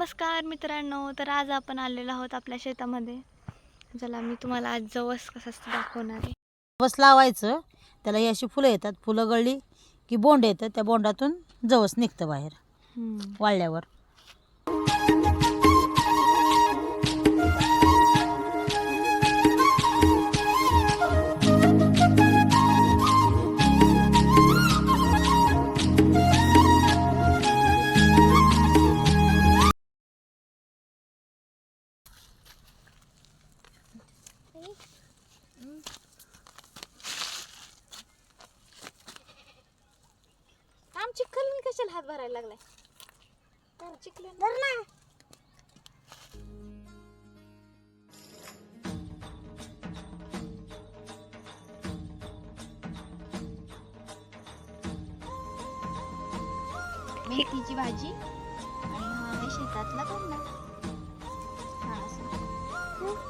नमस्कार मित्रांनो तर आज आपण आलेलो आहोत आपल्या शेतामध्ये. चला मी तुम्हाला आज जवस कसं असतं दाखवणार आहे. जवस लावायचं त्याला ही अशी फुलं येतात फुलं गळली की बोंड येतं त्या बोंडातून जवस निघतं बाहेर. हम्म. वाळल्यावर. आम चिखल मी कशाला हात भरायला लागलाय? चिखल मेथीची भाजी आणि हा आहे शेतातला कांदा. हा असं.